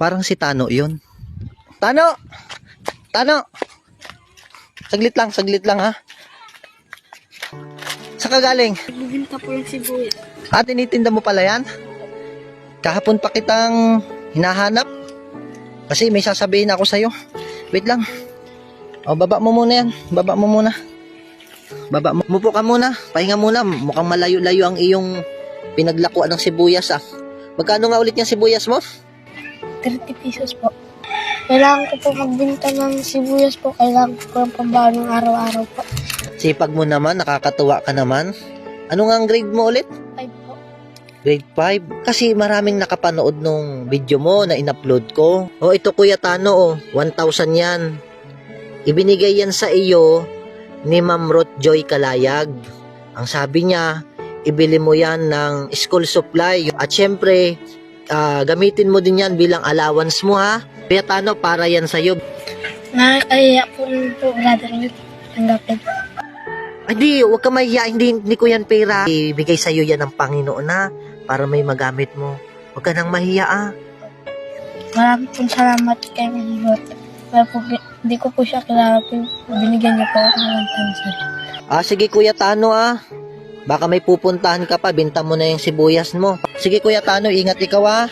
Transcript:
Parang si Tano yun. Tano! Tano! Saglit lang, saglit lang ha. Saan ka galing? Bibinta po ng sibuyas. Ah, tinitinda mo pala yan? Kahapon pa kitang hinahanap. Kasi may sasabihin ako sa'yo. Wait lang. O, baba mo muna yan. Baba mo muna. Baba mo. Mupo ka muna. Pahinga muna. Mukhang malayo-layo ang iyong pinaglakuan ng sibuyas ah. Magkano nga ulit yung sibuyas mo? 30 pesos po. Kailangan ko po magbinta ng sibuyas po. Kailangan ko po ng pambaon ng araw-araw po. Sipag mo naman, nakakatuwa ka naman. Ano nga ang grade mo ulit? 5 po. Grade 5? Kasi maraming nakapanood nung video mo na in-upload ko. O ito Kuya Tano, oh, 1,000 yan. Ibinigay yan sa iyo ni Ma'am Ruth Joy Kalayag. Ang sabi niya, ibili mo yan ng school supply. At syempre, ah, gamitin mo din yan bilang allowance mo ha. Kuya Tano, para yan sa iyo. Nakakaya po nun po, brother. Tanggapin. Ay di, huwag ka mahiya, hindi, hindi ko yan pera. Ibigay sa iyo yan ng Panginoon na para may magamit mo. Huwag ka nang mahiya ah. Maraming po salamat kay Lord. Kaya po, hindi ko po siya kilala po. Binigyan niya po ako ng 1,000. Ah, sige Kuya Tano ah. Baka may pupuntahan ka pa, binta mo na yung sibuyas mo. Sige Kuya Tano, ingat ikaw ah.